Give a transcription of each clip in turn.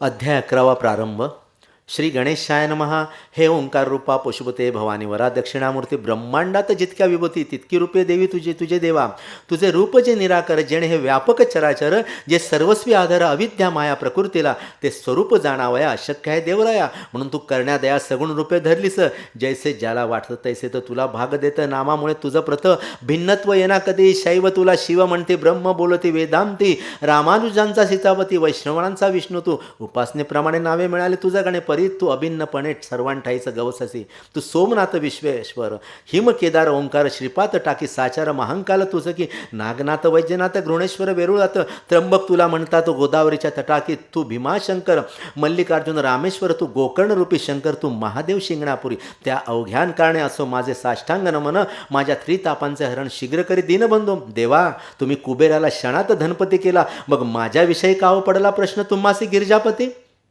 अध्याय अकरावा प्रारंभ. श्री गणेशाय नमहा हे ओंकार रूपा पशुपते भवानी वरा दक्षिणामूर्ती ब्रह्मांडात जितक्या विभूती तितकी रूपे देवी तुझे तुझे देवा. तुझे रूप जे निराकर जेणे हे व्यापक चराचर जे सर्वस्वी आधार अविद्या माया प्रकृतीला ते स्वरूप जाणावया अशक्य आहे देवराया. म्हणून तू करण्यादया सगुण रूपे धरलीस. जैसे ज्याला वाटतं तैसे तर तुला भाग देतं. नामामुळे तुझं प्रथ भिन्नत्व येना कधी? शैव तुला शिव म्हणते ब्रह्म बोलते वेदांती. रामानुजांचा सीतापती वैष्णवांचा विष्णू तू. उपासनेप्रमाणे नावे मिळाले तुझं गणे परी तू अभिन्नपणे सर्वांठाईचं गवससी तू सोमनाथ विश्वेश्वर हिम केदार ओंकार श्रीपात टाकी साचार महांकाल तुझं की नागनाथ वैद्यनाथ घृणेश्वर वेरुळात त्र्यंबक तुला म्हणतात गोदावरीच्या तटाकी तू भीमाशंकर मल्लिकार्जुन रामेश्वर तू गोकर्ण रूपी शंकर तू महादेव शिंगणापुरी. त्या अवघ्यान कारणे असो माझे साष्टांग नमन माझ्या त्रितापांचे हरण शीघ्र करी दिनबंधू. देवा तुम्ही कुबेराला क्षणात धनपती केला मग माझ्याविषयी काव पडला प्रश्न तुम्हासी गिरिजापती?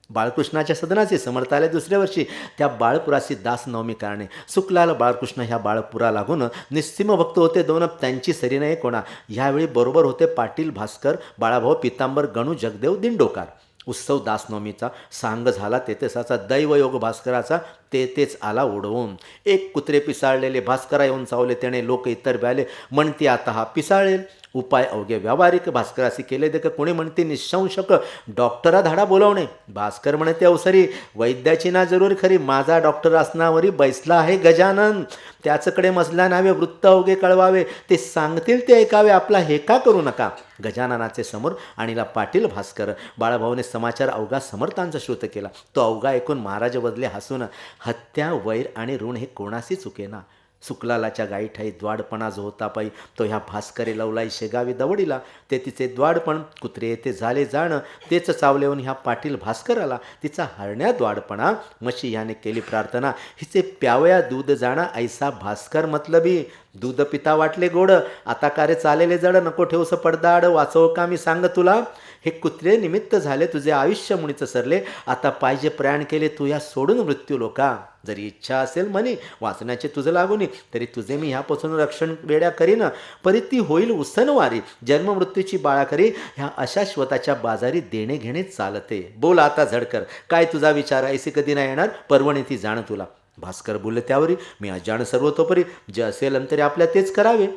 बाळकृष्णाच्या सदनाचे समर्थ आले दुसऱ्या वर्षी. त्या बाळपुरासी दास नवमी कारणे. सुखलाल बाळकृष्ण ह्या बाळपुरा लागून निस्सिम भक्त होते दोन. त्यांची सरी नाही कोणा. ह्यावेळी बरोबर होते पाटील भास्कर बाळाभाऊ पितांबर गणू जगदेव दिंडोकार. उत्सव दासनवमीचा सांग झाला तेतेसाचा. दैवयोग भास्कराचा. ते तेच आला उडवून. एक कुत्रे पिसाळलेले भास्करा येऊन चावले. त्याने लोक इतर ब्याले. म्हणते आता हा पिसाळेल. उपाय अवघे. व्यावहारिक भास्कर असे केले तर का कोणी म्हणते निशंशक. डॉक्टरा धाडा बोलावणे. भास्कर म्हणते अवसरी. वैद्याची ना जरूर खरी. माझा डॉक्टर असणावरी बैसला आहे गजानन. त्याचकडे मजला नावे वृत्त अवघे कळवावे. ते सांगतील ते ऐकावे. आपला हे का करू नका? गजाननाचे समोर आणिला पाटील भास्कर. बाळाभाऊने समाचार अवघा समर्थांचा श्रुत केला. तो अवघा ऐकून महाराज बदले हसून हत्या वैर आणि ऋण हे कोणाशी चुके ना सुकलालाच्या गाईठाई द्वाडपणा जो होता पायी तो ह्या भास्करे लवलाई शेगावी दवडीला. ते तिचे द्वाडपण कुत्रे येथे झाले जाणं तेच चावलेवून ह्या पाटील भास्कर आला तिचा हरण्या द्वाडपणा. मशी ह्याने केली प्रार्थना हिचे प्यावया दूध जाणं ऐसा भास्कर मतलबी. दूध पिता वाटले गोड. आता कारे चालेले जड? नको ठेवस पडदाड. वाचव का मी सांग तुला? हे कुत्रे निमित्त झाले तुझे आयुष्य मुळीच सरले. आता पाहिजे प्रयाण केले तू या सोडून मृत्यू लोका. जरी इच्छा असेल म्हणे वाचण्याचे तुझं लागून तरी तुझे मी ह्यापासून रक्षण वेड्या करीन. परी ती होईल उसनवारी. जन्ममृत्यूची बाळा करी ह्या अशाश्वताच्या बाजारी देणे घेणे चालते. बोल आता झडकर. काय तुझा विचार? ऐसे कधी नाही येणार? परवणी ती जाण तुला. भास्कर बोलले त्यावरी मी अजाण सर्वतोपरी जे असेल अंतरी आपल्या तेच करावे.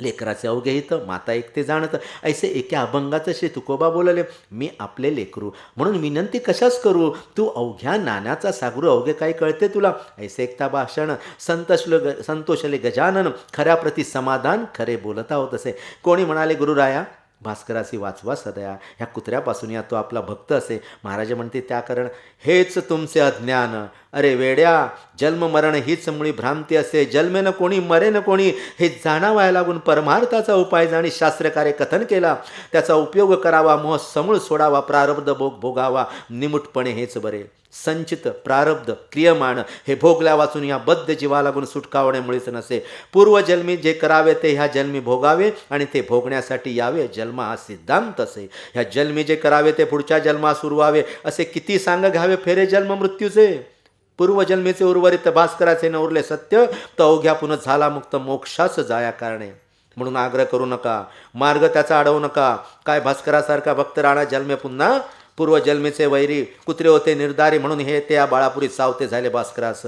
लेकराचे अवघे इथं माता एकते जाणत ऐसे एका अभंगाचं श्री तुकोबा बोलले मी आपले लेकरू म्हणून विनंती कशाच करू? तू अवघ्या नाण्याचा सागरू अवघे काय कळते तुला? ऐसे एकता भाषण संतोषल ग संतोषले गजानन खऱ्या प्रति समाधान खरे बोलता होत असे. कोणी म्हणाले गुरुराया भास्करासी वाचवा सदया ह्या कुत्र्यापासून या तो आपला भक्त असे. महाराज म्हणते त्या कारण हेच तुमचे अज्ञान अरे वेड्या जन्म मरण हीच मुळी भ्रांती असे जन्मे न कोणी मरे न कोणी हे जाणावाया लागून परमार्थाचा उपाय जाणी शास्त्रकार्य कथन केला. त्याचा उपयोग करावा मोह समूळ सोडावा प्रारब्ध भोग भोगावा निमुटपणे हेच बरे. संचित प्रारब्ध क्रियमाण हे भोगल्या वाचून या बद्ध जीवा लागून सुटकावणे मुळीच नसे. पूर्वजन्मी जे करावे ते ह्या जन्मी भोगावे आणि ते भोगण्यासाठी यावे जन्म हा सिद्धांत असे. ह्या जन्मी जे करावे ते पुढच्या जन्मास उरवावे असे किती सांग घ्यावे फेरे जन्म मृत्यूचे? पूर्वजन्मेचे उर्वरित भास्कराचे न उरले सत्य तर अवघ्या पुन्हा झाला मुक्त मोक्षास जाया कारणे. म्हणून आग्रह करू नका. मार्ग त्याचा अडवू नका. काय भास्करासारखा भक्त राणा जन्मे पुन्हा? पूर्वजन्मेचे वैरी कुत्रे होते निर्धारी म्हणून हे ते या बाळापुरी सावते झाले भास्करास.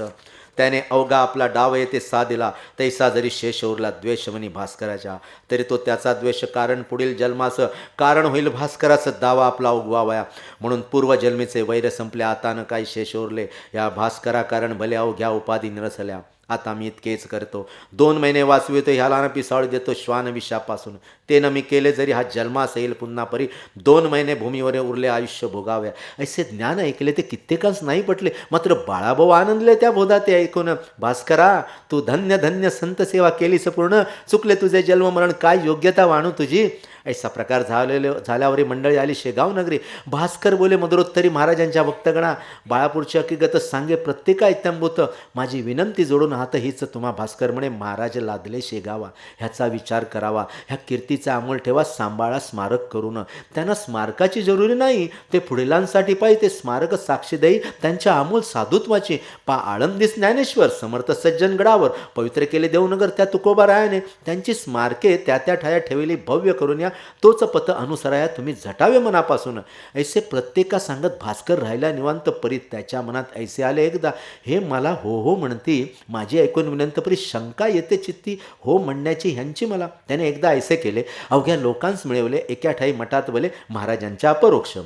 त्याने अवघा आपला डाव येथे सा दिला. तैसा जरी शेष उरला द्वेष म्हणी भास्कराच्या तरी तो त्याचा द्वेष कारण पुढील जन्माचं कारण होईल भास्कराचं दावा आपला उगवावया. म्हणून पूर्वजन्मीचे वैर संपले आता न काही शेष उरले. या भास्करा कारण भले अवघ्या उपाधी निरसल्या. आता मी इतकेच करतो. दोन महिने वाचवितो ह्याला ना पिसाळ देतो श्वान विषापासून. ते न मी केले जरी हा जन्मास येईल पुन्हा परी दोन महिने भूमीवर उरले आयुष्य भोगाव्या. असे ज्ञान ऐकले ते कित्येकांस नाही पटले. मात्र बाळाभाऊ आनंदले त्या बोधा ते ऐकून भास्करा तू धन्य धन्य संत सेवा केलीस पूर्ण. चुकले तुझे जन्ममरण काय योग्यता वाणू तुझी? ऐसा प्रकार झालेले झाल्यावर मंडळी आली शेगाव नगरी. भास्कर बोले मधुरोत्तरी महाराजांच्या भक्तगणा बाळापूरची हकीकत सांगे प्रत्येका इत्यंभूत माझी विनंती जोडून हात हीच तुम्हा भास्कर म्हणे महाराज लादले शेगावा ह्याचा विचार करावा ह्या कीर्तीचा अमोल ठेवा सांभाळा स्मारक करून. त्यांना स्मारकाची जरुरी नाही ते पुढीलांसाठी पाहिजे ते स्मारक साक्षीदायी त्यांच्या अमोल साधुत्वाची. पा आळंदीस ज्ञानेश्वर समर्थ सज्जनगडावर पवित्र केले देवनगर त्या तुकोबारायाने त्यांची स्मारके त्या त्या ठाया ठेवली भव्य करून या घ्या तोच पथ अनुसराया तुम्ही झटावे मनापासून. ऐसे प्रत्येका सांगत भास्कर राहिला निवांत परीत त्याच्या मनात ऐसे आले एकदा हे मला हो हो म्हणती माझी ऐकून विनंत परी शंका येते चित्ती हो म्हणण्याची ह्यांची मला. त्याने एकदा ऐसे केले अवघ्या लोकांस मिळवले एका ठाई मठात बले महाराजांच्या अपरोक्ष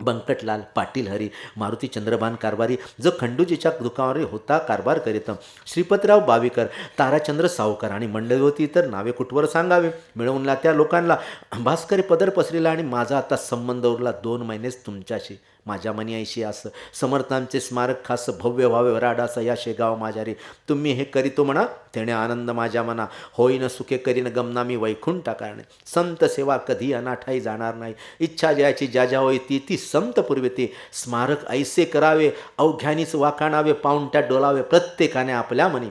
बंकटलाल पाटील हरी मारुती चंद्रभान कारभारी जो खंडूजीच्या दुकानावर होता कारभार करीत. श्रीपतराव बावीकर ताराचंद्र सावकर आणि मंडळी होती तर नावे कुठवर सांगावे? मिळवूनला त्या लोकांना. भास्करी पदर पसरीला आणि माझा आता संबंध उरला दोन महिनेच तुमच्याशी. माझ्या मनी ऐशी असं समर्थांचे स्मारक खास भव्य व्हावे वराडास या शेगाव माझ्यारी तुम्ही हे करीतो म्हणा तेणे आनंद माझ्या मना. होईन सुखे करीन गमना मी वैकुंठा कारणे. संत सेवा कधी अनाठाई जाणार नाही. इच्छा ज्याची ज्या ज्या होई ती ती संत ते. स्मारक ऐसे करावे अवघ्यानीच वाखाणावे पाऊंट्यात डोलावे प्रत्येकाने आपल्या मनी.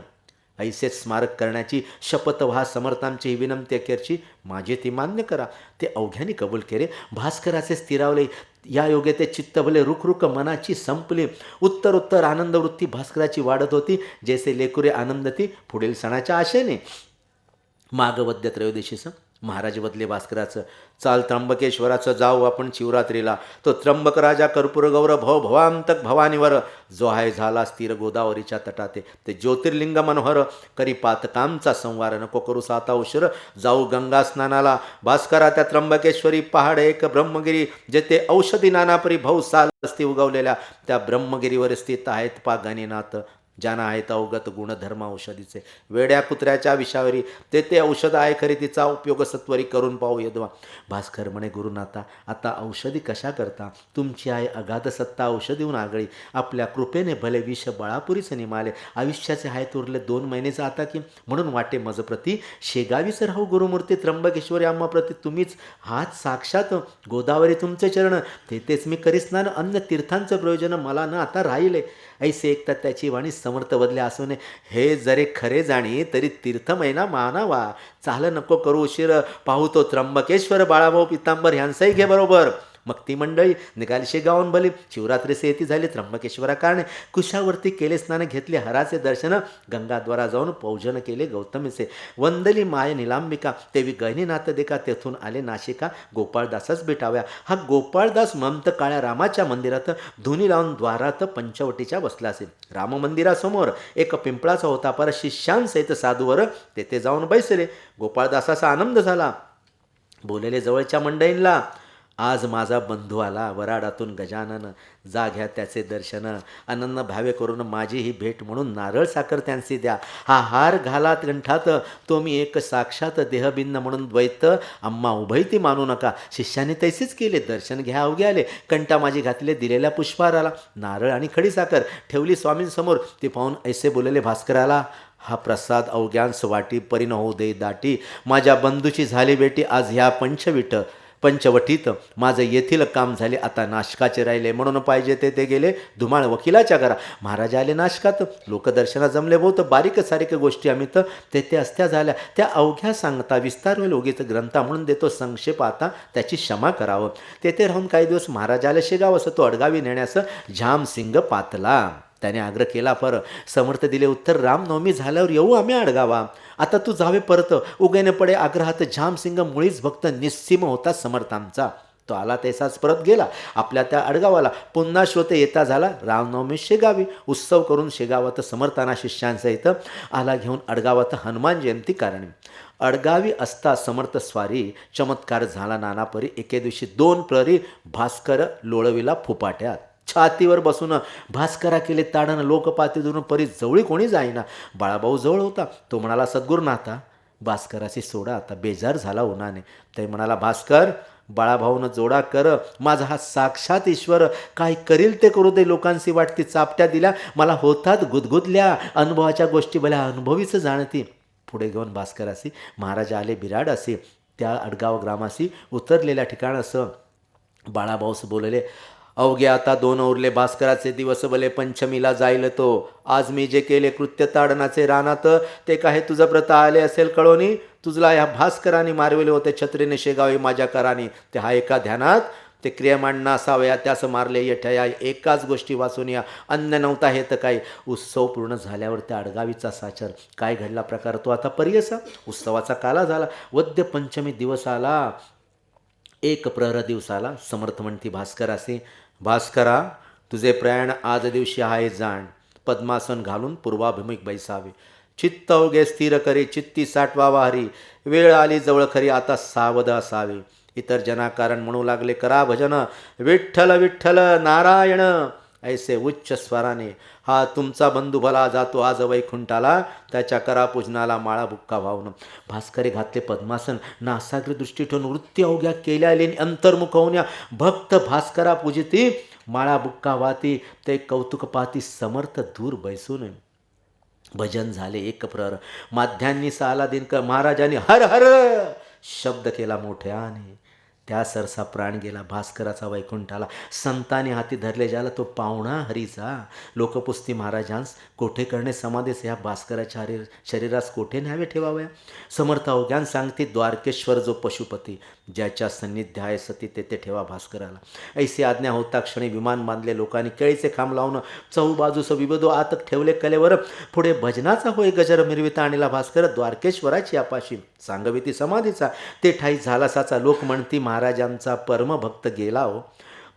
ऐसे स्मारक करण्याची शपथ व्हा समर्थांची ही विनंती अखेरची. माझे ती मान्य करा. ते अवघ्याने कबूल केले. भास्कराचे स्थिरावले. या योगे ते चित्त भले मनाची संपली. उत्तर उत्तर आनंदवृत्ती भास्कराची वाढत होती. जैसे लेकुरे आनंदती पुढील सणाच्या आशेने. मागवद्य त्रयोदशीचं महाराज बदले भास्कराचं. चाल त्र्यंबकेश्वराचं जाऊ आपण शिवरात्रीला. तो त्र्यंबक राजा कर्पूर गौरव भव भवांतक भवानीवर. जो आहे झाला स्थिर गोदावरीच्या तटाते. ते ज्योतिर्लिंग मनोहर. करी पातकांचा संवार. नको करू साता उशीर. जाऊ गंगा स्नानाला. भास्करा त्या त्र्यंबकेश्वरी पहाड एक ब्रह्मगिरी. जेथे औषधी नानापरी भाऊ साल असती उगवलेल्या. त्या ब्रह्मगिरीवर स्थित आहेत पागानीनाथ ज्यांना आहेत अवगत गुणधर्म औषधीचे. वेड्या कुत्र्याच्या विषावरी ते ते औषध आहे खरी तिचा उपयोग सत्वरी करून पाहू यदवा. भास्कर म्हणे गुरुनाथा आता औषधी कशा करता? तुमची आहे अगाध सत्ता औषधीहून आगळी. आपल्या कृपेने भले विष बळापुरीच निमाले. आयुष्याचे हाय उरले दोन महिनेच आता की? म्हणून वाटे मजप्रती शेगावीच राहू गुरुमूर्ती त्र्यंबकेश्वरी आम्हाप्रती. तुम्हीच हात साक्षात गोदावरी तुमचे चरण. तेथेच मी करिस्नान अन्य तीर्थांचं प्रयोजन. मला ना आता राहिले. ऐसे एकता त्याची वाणी समर्थ बदले असून हे जरे खरे जाणी तरी तीर्थमयना मानावा. चाल नको करू उशीर. पाहू तो त्र्यंबकेश्वर बाळाभाऊ पितांबर ह्यांचाही घे बरोबर. मग ती मंडळी निघाली शेगावून भली शिवरात्रीचे येती झाली त्र्यंबकेश्वरा कारणे. कुशावरती केले स्नान घेतले हराचे दर्शन. गंगाद्वारा जाऊन पौजन केले गौतमीचे. वंदली माय निलांबिका. तेवी गहिनीनाथ देखा तेथून आले नाशिका. गोपाळदासच भेटाव्या. हा गोपाळदास ममत काळ्या रामाच्या मंदिरात धुनी लावून द्वारात पंचवटीच्या बसला असेल राम मंदिरासमोर एक पिंपळाचा होता पर शिष्यांसहित साधूवर तेथे जाऊन बैसले. गोपाळदासाचा आनंद झाला. बोलेले जवळच्या मंडळींना आज माझा बंधू आला वराडातून गजानन जा घ्या त्याचे दर्शन. अनन्न भावे करून माझी ही भेट म्हणून नारळ साखर त्यांची द्या. हा हार घाला कंठात तो मी एक साक्षात देहभिन्न म्हणून द्वैत. आम्हा उभयती मानू नका. शिष्याने तैसेच केले दर्शन घ्या अवघे आले. कंटा माझी घातले दिलेल्या पुष्पहाराला. नारळ आणि खडी साखर ठेवली स्वामींसमोर. ती पाहून ऐसे बोलले भास्कराला हा प्रसाद अवघ्यांस वाटी परिण होऊ दे दाटी. माझ्या बंधूची झाली बेटी आज ह्या पंचविट. पंचवटीत माझं येथील काम झाले आता नाशकाचे राहिले. म्हणून पाहिजे ते ते गेले. धुमाळ वकिलाच्या घरा. महाराज आले नाशकात. लोकदर्शना जमले बहुत बारीक सारीक गोष्टी आम्ही तर ते असत्या झाल्या. त्या अवघ्या सांगता विस्तार होईल उगीत ग्रंथा म्हणून देतो संक्षेप आता. त्याची क्षमा करावं. तेथे राहून काही दिवस महाराजाला शेगाव असं तो अडगावी नेण्याचं झामसिंग पातला. त्याने आग्रह केला पर समर्थ दिले उत्तर रामनवमी झाल्यावर येऊ आम्ही अडगावा आता तू जावे परत उगेने पडे आग्रहात झामसिंग मुळीच भक्त निस्सीम होता समर्थांचा तो आला तसाच परत गेला आपल्या त्या अडगावाला पुन्हा श्रोते येता झाला रामनवमी शेगावी. उत्सव करून शेगावात समर्थाना शिष्यांसहित आला घेऊन अडगावात हनुमान जयंती कारण. अडगावी असता समर्थ स्वारी चमत्कार झाला नानापरी एके दिवशी दोन प्रहरी भास्कर लोळविला फुपाट्यात. छातीवर बसून भास्करा केले ताडण लोकपाती धरून परी जवळी कोणी जाईना. बाळाभाऊ जवळ होता. तो म्हणाला सद्गुरुनाथा भास्कराशी सोडा आता बेजार झाला उन्हाने. ते म्हणाला भास्कर बाळाभाऊनं जोडा कर. माझा हा साक्षात ईश्वर. काय करील ते करू दे. लोकांशी वाटती चापट्या दिल्या. मला होतात गुदगुदल्या. अनुभवाच्या गोष्टी भल्या अनुभवीच जाणती. पुढे घेऊन भास्करासी महाराजा आले बिराड असे. त्या अडगाव ग्रामासी उतरलेल्या ठिकाण असं बाळाभाऊस बोलले अवघे आता दोन उरले भास्कराचे दिवस भले पंचमीला जाईल तो. आज मी जे केले कृत्य ताडनाचे रानात ते काय तुझं प्रता आले असेल कळोनी? तुझला ह्या भास्कराने मारविले होते छत्रीने शेगावी माझ्या कराने. ते हा एका ध्यानात ते क्रियमांना असावया त्यास मारले येठ्या या एकाच गोष्टी वाचून या. अन्न नव्हता हे तर काही. उत्सव पूर्ण झाल्यावर त्या अडगावीचा साचर. काय घडला प्रकार तो आता पर्यसा? उत्सवाचा काला झाला. वद्य पंचमी दिवस आला. एक प्रहर दिवसाला समर्थ म्हणती भास्कर असे. भास्करा तुझे प्रयाण आज दिवशी आहे जाण. पद्मासन घालून पूर्वाभिमुख बैसावे. चित्त अवघे स्थिर करे चित्ती साठवावा हरी वेळ आली जवळ खरी आता सावध असावे. इतर जनाकारण म्हणू लागले करा भजन. विठ्ठल विठ्ठल नारायण. ऐसे उच्च स्वराने हा तुमचा बंधू भला जातो आज वैकुंठाला त्याच्या करापूजनाला माळा बुक्का वाहून. भास्करी घातले पद्मासन नासाग्र दृष्टी ठेवून वृत्ती अवघ्या केल्या अंतर्मुख होऊन भक्त भास्करा पूजिती माळा बुक्का वाती ते कौतुक पाती समर्थ दूर बैसून. भजन झाले एक प्रहर माध्यांनी साला दिनकर महाराजांनी हर हर शब्द केला मोठ्याने. त्या सरसा प्राण गेला भास्कराचा वैकुंठाला संताने हाती धरले ज्याला तो पाहुणा हरीचा. लोकपुस्ती महाराजांस कोठे करणे? समाधीस ह्या भास्कराच्या हरी शरीरास कोठे न्यावे ठेवाव्या समर्थ अवज्ञान सांगते द्वारकेश्वर जो पशुपती ज्याच्या सन्निध्य आहे सती तेथे ठेवा भास्कराला. ऐसी आज्ञा होता क्षणी विमान बांधले लोकांनी केळीचे खांब लावून चौबाजूस विविधो आत ठेवले कलेवर पुढे भजनाचा होय गजर मिरविता आणला भास्कर द्वारकेश्वराची आपाशी सांगविती समाधीचा ते ठाई झालासाचा लोक म्हणती महाराजांचा परमभक्त गेला हो.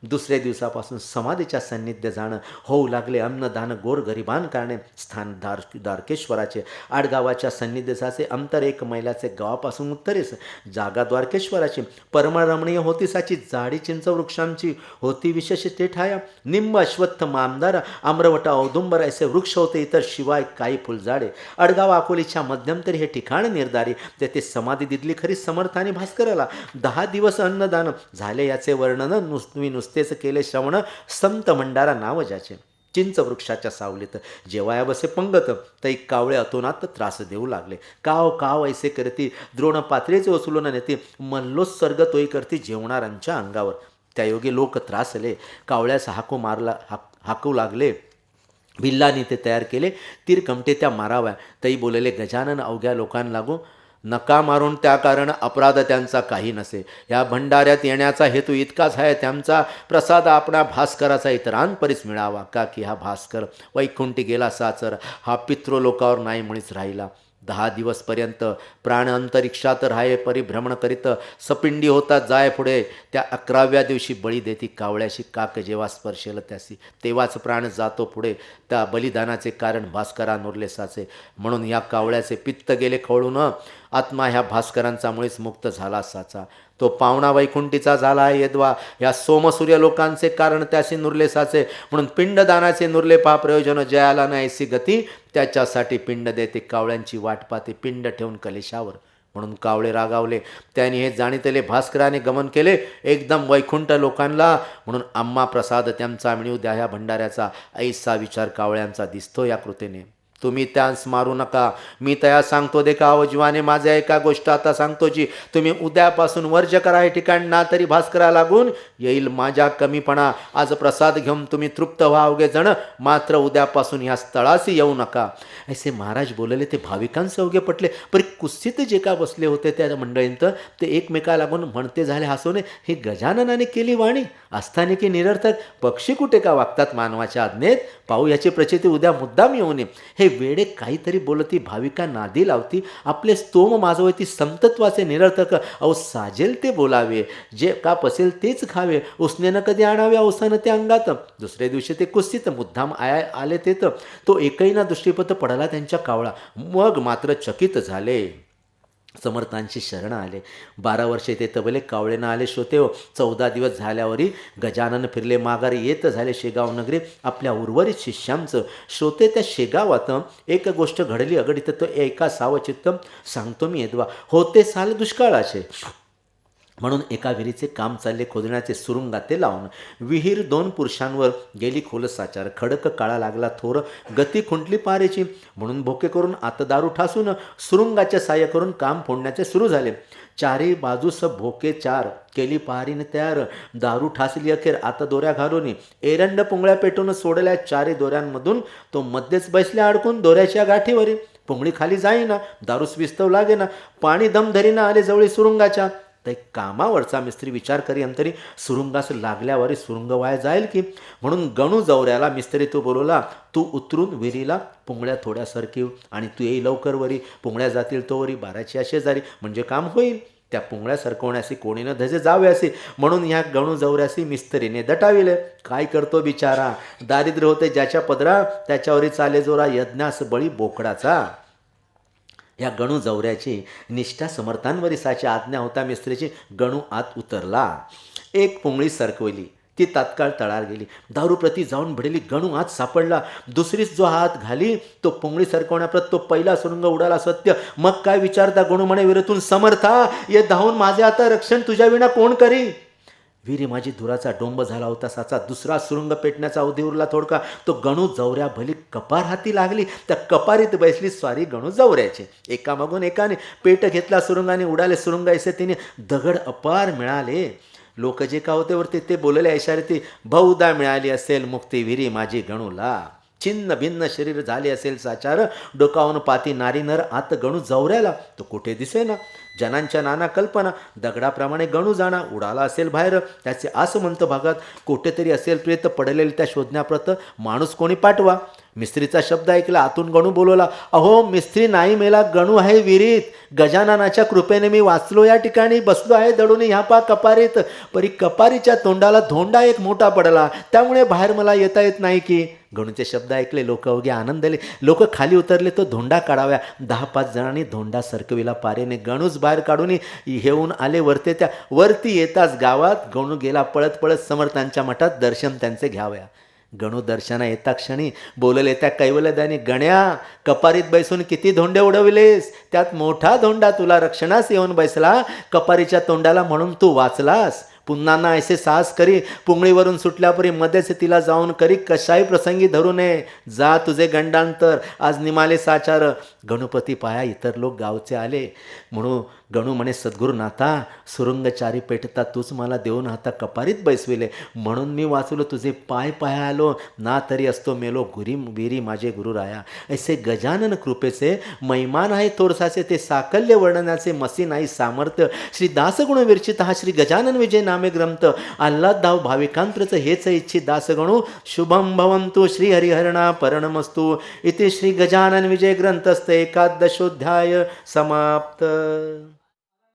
दुसऱ्या दिवसापासून समाधीच्या सान्निध्य जाणं होऊ लागले. अन्नदान गोर गरिबान करणे स्थान दार द्वारकेश्वराचे. आडगावाच्या सान्निध्याचे अंतर एक मैलाचे गावापासून उत्तरेस. जागा द्वारकेश्वराची. परमरमणीय होती साची जाडी चिंच वृक्षांची. होती विशेष ते ठाया निंब अश्वत्थ मामदार आम्रवटा औदुंबर असे वृक्ष होते. इतर शिवाय काही फुलझाडे. अडगाव अकोलीच्या मध्यंतरी हे ठिकाण निर्धारी. तेथे समाधी दिदली खरी समर्थाने भास्कराला. दहा दिवस अन्नदान झाले याचे वर्णन नुस नुसते नुसतेच केले श्रवण संत मंडारा नाव ज्याचे. चिंच वृक्षाच्या सावलीत जेवाया बसे पंगत तै कावळे अतोनात त्रास देऊ लागले. काव काव ऐसे करती द्रोण पात्रेचे वसुलून नेते. मल्लोत्सर्ग तोई करती जेवणाऱ्यांच्या अंगावर. त्या योगी लोक त्रासले. कावळ्यास हाकू मारला हाक हाकू लागले. भिल्लानी ते तयार केले. तीर कमटे त्या माराव्या. तई बोलले गजानन अवघ्या लोकांना लागू नका मारून त्या कारण अपराध त्यांचा काही नसे. या भंडाऱ्यात येण्याचा हेतू इतकाच आहे त्यांचा प्रसाद आपणा भास्कराचा इतरांपरीच मिळावा. का की हा भास्कर वैकुंठी गेला साचर? हा पितृलोकावर नाही म्हणीच राहिला. दहा दिवसपर्यंत प्राण अंतरिक्षात राहे परिभ्रमण करीत सपिंडी होता जाय पुढे. त्या अकराव्या दिवशी बळी देती कावळ्याशी काक जेव्हा स्पर्शेल त्यासी तेव्हाच प्राण जातो पुढे. त्या बलिदानाचे कारण भास्करा नुरलेसाचे म्हणून या कावळ्याचे पित्त गेले खवळून. आत्मा ह्या भास्करांचामुळेच मुक्त झाला असाचा. तो पावणा वैकुंठीचा झाला आहे यद्वा. या सोमसूर्य लोकांचे कारण त्याशी नुरलेसाचे म्हणून पिंडदानाचे नुरले पहा प्रयोजन जयाला नाहीसी गती. त्याच्यासाठी पिंड देते कावळ्यांची वाट पाहते पिंड ठेवून कलेशावर. म्हणून कावळे रागावले. त्यांनी हे जाणीतले भास्कराने गमन केले. एकदम वैकुंठ लोकांना म्हणून आम्हा प्रसाद त्यांचा मिळू द्या ह्या भंडाऱ्याचा. ऐसा विचार कावळ्यांचा दिसतो या कृतीने. तुम्ही त्यास मारू नका. मी तया सांगतो दे का अवजीवाने माझ्या एका गोष्ट आता सांगतो जी तुम्ही उद्यापासून वर्ज करा हे ठिकाण ना तरी भास्करा लागून येईल माझ्या कमीपणा. आज प्रसाद घेऊन तुम्ही तृप्त व्हा अवघे जण. मात्र उद्यापासून ह्या स्थळाशी येऊ नका. असे महाराज बोलले ते भाविकांचे अवघे पटले. पण कुस्सीत जे का बसले होते त्या मंडळींत ते एकमेका लागून म्हणते झाले हसवणे हे गजाननाने केली वाणी. असताना की निरर्थक पक्षी कुठे का वागतात मानवाच्या आज्ञेत? पाहू याची प्रचिती उद्या मुद्दाम येऊ नये हे वेडे काहीतरी बोलती भाविका नादी लावती आपले स्तोम माजवती संतत्वाचे निरर्थक अहो साजेल ते बोलावे. जे का पसेल तेच खावे. उसनेनं कधी आणावे अवसानं ते अंगात. दुसऱ्या दिवशी ते कुस्तीत मुद्दाम आया आले तेत. तो एकही ना दृष्टीपथ पडला त्यांच्या कावळा. मग मात्र चकित झाले. समर्थांशी शरण आले. बारा वर्षे ते तबले कावळेनं आले श्रोते हो. चौदा दिवस झाल्यावरही गजानन फिरले माघारी. येत झाले शेगाव नगरी आपल्या उर्वरित शिष्यांचं. श्रोते त्या शेगावात एक गोष्ट घडली अगडीत तो एका सावचित्त सांगतो मी येदवा. होते साल दुष्काळाचे. म्हणून एका विहिरीचे काम चालले खोदण्याचे सुरुंगात ते लावून विहीर दोन पुरुषांवर गेली खोल साचार खडक काळा लागला थोर गती खुंटली पारेची. म्हणून भोके करून आता दारू ठासून सुरुंगाचे साह्य करून काम फोडण्याचे सुरू झाले. चारी बाजूस भोके चार केली पहारीने तयार. दारू ठासली अखेर आता दोऱ्या घालून. एरंड पुंगळ्या पेटून सोडल्या चारी दोऱ्यांमधून. तो मध्येच बसल्या अडकून दोऱ्याच्या गाठीवरी. पुंगळी खाली जाईना दारूस विस्तव लागेना. पाणी दम धरीना आले जवळी सुरुंगाच्या. तर एक कामावरचा मिस्त्री विचार करी अंतरी सुरुंगास लागल्यावर सुरुंग वाया जाईल की? म्हणून गणू जवऱ्याला मिस्त्री तू बोलवला तू उतरून विहिरीला पुंगळ्या थोड्या सरकीव आणि तू येई लवकर वरी पुंगळ्या जातील तो वरी बाराची शेजारी म्हणजे काम होईल. त्या पुंगळ्या सरकवण्यासी कोणी न धजे जावे असे. म्हणून ह्या गणू जवऱ्यासी मिस्त्रीने दटाविले. काय करतो बिचारा? दारिद्र्य होते ज्याच्या पदरा त्याच्यावरी चाले जोरा यज्ञास बळी बोकडाचा. या गणू जवऱ्याची निष्ठा समर्थांवरी साची आज्ञा होता. मिस्त्रीची गणू आत उतरला. एक पुंगळी सरकवली. ती तात्काळ तळार गेली. दारूप्रती जाऊन भिडली. गणू आत सापडला. दुसरीच जो हात घाली तो पोंगळी सरकवण्याप्रत तो पहिला सुरुंग उडाला. सत्य. मग काय विचारता? गणू म्हणे विरतून समर्था. ये धावून माझे आता रक्षण तुझ्या विना कोण करी? विहिरी माझी धुराचा डोंब झाला होता साचा दुसरा सुरुंग पेटण्याचा अवधी उरला थोडका. तो गणू जवऱ्या भली कपार हाती लागली. त्या कपारीत बैसली स्वारी गणू जवऱ्याचे. एकामागून एकाने पेट घेतला सुरुंगाने उडाले सुरुंग ऐसे तिने दगड अपार मिळाले. लोक जे का होते वरती ते बोलले इशारे बहुदा मिळाली असेल मुक्ती विहिरी माझी गणूला. छिन्न भिन्न शरीर झाले असेल साचार. डोकावून पाती नारी नर आत गणू जवऱ्याला. तो कुठे दिसेना? जनांच्या नाना कल्पना दगडाप्रमाणे गणू जाणा उडाला असेल बाहेर. त्याचे आसमंत भागात कुठेतरी असेल प्रेत पडलेले त्या शोधण्याप्रत माणूस कोणी पाठवा? मिस्त्रीचा शब्द ऐकला आतून गणू बोलवला अहो मिस्त्री नाही मेला गणू आहे विहिरीत गजाननाच्या कृपेने मी वाचलो या ठिकाणी बसलो आहे दडून ह्या पा कपारीत. परी कपारीच्या तोंडाला धोंडा एक मोठा पडला. त्यामुळे बाहेर मला येता येत नाही की गणूचे शब्द ऐकले लोक अवघे आनंदले लोक खाली उतरले तो धोंडा काढाव्या. दहा पाच जणांनी धोंडा सरकविला. पारेने गणूच बाहेर काढून घेऊन आले. वरते त्या वरती येताच गावात गणू गेला. पळत पळत समर्थांच्या मठात दर्शन त्यांचे घ्याव्या. गणू दर्शना येता क्षणी बोलले त्या कैवल्यादानी गण्या कपारीत बैसून किती धोंडे उडविलेस? त्यात मोठा धोंडा तुला रक्षणास येऊन बैसला. कपारीच्या तोंडाला म्हणून तू वाचलास. पुन्हा ना ऐसे साहस करी पुंगळीवरून सुटल्यापरी मध्येच तिला जाऊन करी कशाही प्रसंगी धरू नये जा तुझे गंडांतर आज निमाले साचार. गणपती पाया इतर लोक गावचे आले. म्हणून गणू म्हणे सद्गुरुनाथा सुरुंगचारी पेटता तूच मला देऊन आता कपारीत बैसविले. म्हणून मी वाचलो तुझे पाय पाया आलो. ना तरी असतो मेलो गुरी विरी माझे गुरुराया. ऐसे गजानन कृपेचे मैमान आहे थोडसाचे ते साकल्य वर्णनाचे मसी नाही सामर्थ्य. श्री दासगुण विरचित हा श्री गजानन विजय नाम ग्रंथ. आल्हाददाव भाविकांत्रच हेच इच्छित दासगणू. शुभम भवंतु श्री हरिहरणा परणमस्तु इथे श्री गजानन विजय ग्रंथस्थ एकादशोध्याय समाप्त.